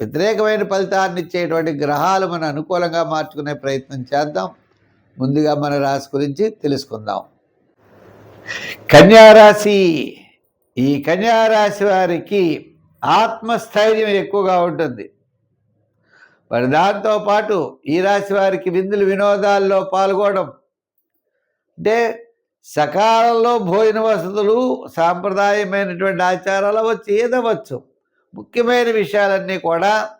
వ్యతిరేకమైన ఫలితాన్ని ఇచ్చేటువంటి గ్రహాలు మన అనుకూలంగా మార్చుకునే ప్రయత్నం చేద్దాం. ముందుగా మన రాశి గురించి తెలుసుకుందాం. కన్యారాశి. ఈ కన్యారాశి వారికి ఆత్మస్థైర్యం ఎక్కువగా ఉంటుంది. మరి దాంతోపాటు ఈ రాశి వారికి విందులు వినోదాల్లో పాల్గొనడం. అంటే సకాలంలో భోజన వసతులు సాంప్రదాయమైనటువంటి ఆచారాలు అవ్వచ్చు ఏదవచ్చు ముఖ్యమైన విషయాలన్నీ కూడా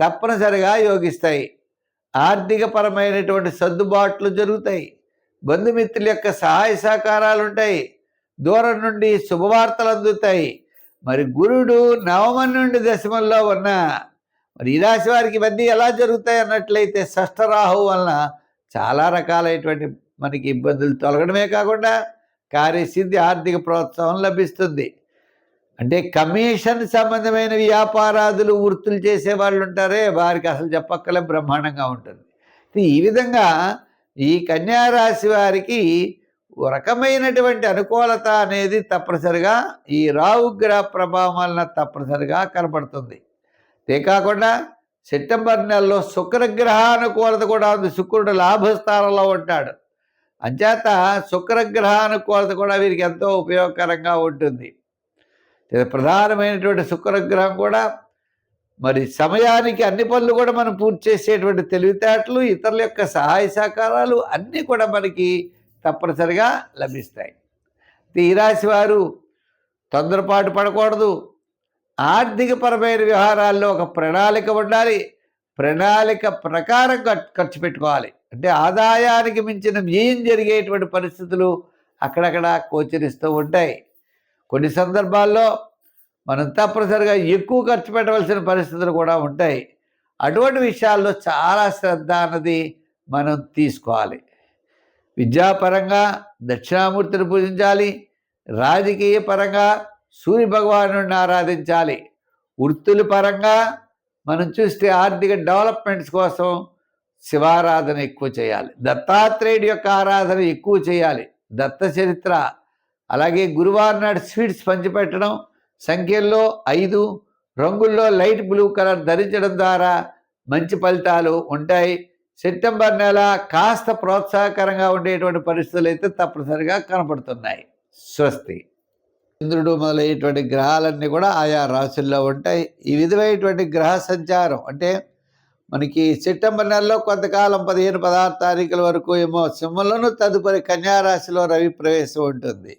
తప్పనిసరిగా యోగిస్తాయి. ఆర్థికపరమైనటువంటి సర్దుబాట్లు జరుగుతాయి. బంధుమిత్రుల యొక్క సహాయ సహకారాలు ఉంటాయి దూరం నుండి శుభవార్తలు అందుతాయి. మరి గురుడు నవమం నుండి దశమంలో ఉన్న మరి ఈ రాశి వారికి ఇవన్నీ ఎలా జరుగుతాయి అన్నట్లయితే షష్ఠరాహు వలన చాలా రకాలైనటువంటి మనకి ఇబ్బందులు తొలగడమే కాకుండా కార్యసిద్ధి ఆర్థిక ప్రోత్సాహం లభిస్తుంది. అంటే కమిషన్ సంబంధమైన వ్యాపారాదులు వృత్తులు చేసే వాళ్ళు ఉంటారే వారికి అసలు చెప్పక్కలే బ్రహ్మాండంగా ఉంటుంది. ఈ విధంగా ఈ కన్యారాశి వారికి ఒక రకమైనటువంటి అనుకూలత అనేది తప్పనిసరిగా ఈ రావుగ్రహ ప్రభావం వలన తప్పనిసరిగా కనపడుతుంది అంతేకాకుండా సెప్టెంబర్ నెలలో శుక్రగ్రహ అనుకూలత కూడా ఉంది. శుక్రుడు లాభస్థానంలో ఉంటాడు. అంచేత శుక్రగ్రహ అనుకూలత కూడా వీరికి ఎంతో ఉపయోగకరంగా ఉంటుంది. ప్రధానమైనటువంటి శుక్రగ్రహం కూడా. మరి సమయానికి అన్ని పనులు కూడా మనం పూర్తి చేసేటువంటి తెలివితేటలు ఇతరుల యొక్క సహాయ సహకారాలు అన్నీ కూడా మనకి తప్పనిసరిగా లభిస్తాయి. ఈ రాశి వారు తొందరపాటు పడకూడదు. ఆర్థికపరమైన వ్యవహారాల్లో ఒక ప్రణాళిక ఉండాలి. ప్రణాళిక ప్రకారం ఖర్చు పెట్టుకోవాలి. అంటే ఆదాయానికి మించిన వ్యయం జరిగేటువంటి పరిస్థితులు అక్కడక్కడ గోచరిస్తూ ఉంటాయి. కొన్ని సందర్భాల్లో మనం తప్పనిసరిగా ఎక్కువ ఖర్చు పెట్టవలసిన పరిస్థితులు కూడా ఉంటాయి. అటువంటి విషయాల్లో చాలా శ్రద్ధ అన్నది మనం తీసుకోవాలి. విద్యాపరంగా దక్షిణామూర్తిని పూజించాలి. రాజకీయ పరంగా సూర్య భగవాను ఆరాధించాలి. వృత్తుల పరంగా మనం చూస్తే ఆర్థిక డెవలప్మెంట్స్ కోసం శివారాధన ఎక్కువ చేయాలి. దత్తాత్రేయుడి యొక్క ఆరాధన ఎక్కువ చేయాలి. దత్త చరిత్ర అలాగే గురువారం నాడు స్వీట్స్ పంచిపెట్టడం సంఖ్యల్లో ఐదు రంగుల్లో లైట్ బ్లూ కలర్ ధరించడం ద్వారా మంచి ఫలితాలు ఉంటాయి. సెప్టెంబర్ నెల కాస్త ప్రోత్సాహకరంగా ఉండేటువంటి పరిస్థితులు అయితే తప్పనిసరిగా కనపడుతున్నాయి. స్వస్తి. చంద్రుడు మొదలైనటువంటి గ్రహాలన్నీ కూడా ఆయా రాశుల్లో ఉంటాయి. ఈ విధమైనటువంటి గ్రహ సంచారం అంటే మనకి సెప్టెంబర్ నెలలో కొంతకాలం పదిహేను పదహారు తారీఖుల వరకు ఏమో సింహంలోనూ తదుపరి కన్యారాశిలో రవి ప్రవేశం ఉంటుంది.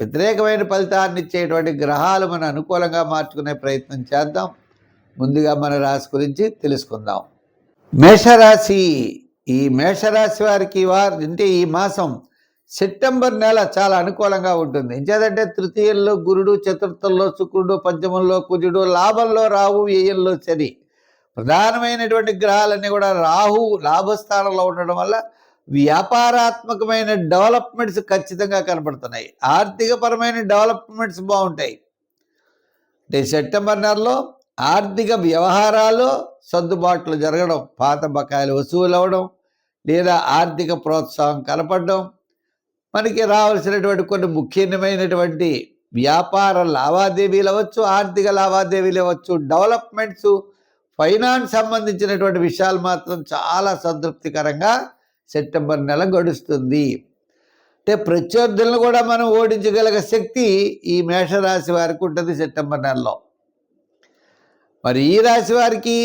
వ్యతిరేకమైన ఫలితాన్ని ఇచ్చేటువంటి గ్రహాలు మనం అనుకూలంగా మార్చుకునే ప్రయత్నం చేద్దాం. ముందుగా మన రాశి గురించి తెలుసుకుందాం. మేషరాశి ఈ మేషరాశి వారికి వారు అంటే ఈ మాసం సెప్టెంబర్ నెల చాలా అనుకూలంగా ఉంటుంది. ఎంచేదంటే తృతీయంలో గురుడు చతుర్థంలో శుక్రుడు పంచమంలో కుజుడు లాభంలో రాహు వ్యయంలో శని. ప్రధానమైనటువంటి గ్రహాలన్నీ కూడా రాహు లాభస్థానంలో ఉండడం వల్ల వ్యాపారాత్మకమైన డెవలప్మెంట్స్ ఖచ్చితంగా కనబడుతున్నాయి ఆర్థికపరమైన డెవలప్మెంట్స్ బాగుంటాయి. అంటే సెప్టెంబర్ నెలలో ఆర్థిక వ్యవహారాలు సర్దుబాట్లు జరగడం పాత బకాయిలు వసూలు అవ్వడం లేదా ఆర్థిక ప్రోత్సాహం కనపడడం మనకి రావాల్సినటువంటి కొన్ని ముఖ్యమైనటువంటి వ్యాపార లావాదేవీలు అవ్వచ్చు ఆర్థిక లావాదేవీలు అవ్వచ్చు డెవలప్మెంట్స్ ఫైనాన్స్ సంబంధించినటువంటి విషయాలు మాత్రం చాలా సంతృప్తికరంగా సెప్టెంబర్ నెల గడుస్తుంది. అంటే ప్రత్యర్థులను కూడా మనం ఓడించగలిగే శక్తి ఈ మేషరాశి వారికి ఉంటుంది సెప్టెంబర్ నెలలో. మరి ఈ రాశి వారికి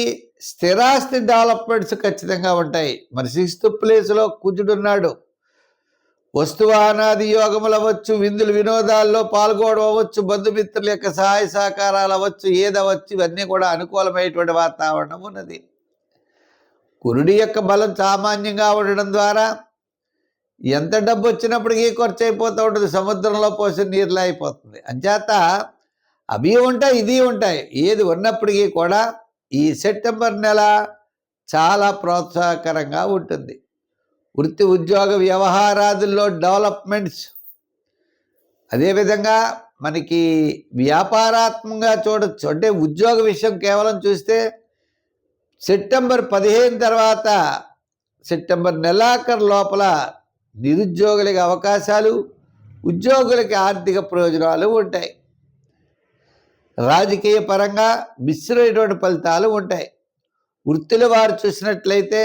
స్థిరాస్తి డెవలప్మెంట్స్ ఖచ్చితంగా ఉంటాయి. మరి సిక్స్త్ ప్లేస్లో కుజుడున్నాడు వస్తువాహనాది యోగములు అవ్వచ్చు విందులు వినోదాల్లో పాల్గొనడం అవ్వచ్చు బంధుమిత్రుల యొక్క సహాయ సహకారాలు అవ్వచ్చు ఏదవచ్చు ఇవన్నీ కూడా అనుకూలమైనటువంటి వాతావరణం ఉన్నది. కురుడి యొక్క బలం సామాన్యంగా ఉండడం ద్వారా ఎంత డబ్బు వచ్చినప్పటికీ ఖర్చు అయిపోతూ ఉంటుంది సముద్రంలో పోసే నీరులా అయిపోతుంది. అంచేత అవి ఉంటాయి ఇది ఉంటాయి. ఏది ఉన్నప్పటికీ కూడా ఈ సెప్టెంబర్ నెల చాలా ప్రోత్సాహకరంగా ఉంటుంది. వృత్తి ఉద్యోగ వ్యవహారాదుల్లో డెవలప్మెంట్స్ అదేవిధంగా మనకి వ్యాపారాత్మకంగా చూడొచ్చు. అంటే ఉద్యోగ విషయం కేవలం చూస్తే సెప్టెంబర్ పదిహేను తర్వాత సెప్టెంబర్ నెలాఖరు లోపల నిరుద్యోగులకి అవకాశాలు ఉద్యోగులకి ఆర్థిక ప్రయోజనాలు ఉంటాయి. రాజకీయ పరంగా మిశ్రమైనటువంటి ఫలితాలు ఉంటాయి. వృత్తుల వారు చూసినట్లయితే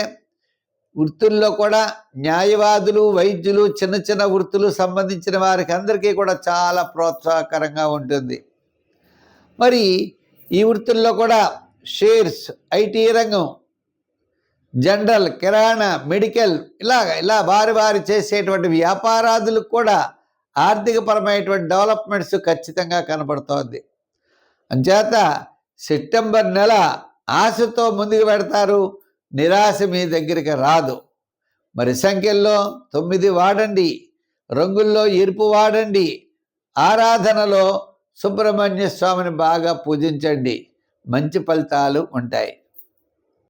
వృత్తుల్లో కూడా న్యాయవాదులు వైద్యులు చిన్న చిన్న వృత్తులు సంబంధించిన వారికి అందరికీ కూడా చాలా ప్రోత్సాహకరంగా ఉంటుంది. మరి ఈ వృత్తుల్లో కూడా షేర్స్ ఐటీ రంగం జనరల్ కిరాణా మెడికల్ ఇలాగ ఇలా వారి వారి చేసేటువంటి వ్యాపారాదులకు కూడా ఆర్థికపరమైనటువంటి డెవలప్మెంట్స్ ఖచ్చితంగా కనబడుతోంది. అంచేత సెప్టెంబర్ నెల ఆశతో ముందుకు పెడతారు నిరాశ మీ దగ్గరికి రాదు. మరి సంఖ్యల్లో తొమ్మిది వాడండి రంగుల్లో ఎరుపు వాడండి ఆరాధనలో సుబ్రహ్మణ్య స్వామిని బాగా పూజించండి. మంచి ఫలితాలు ఉంటాయి.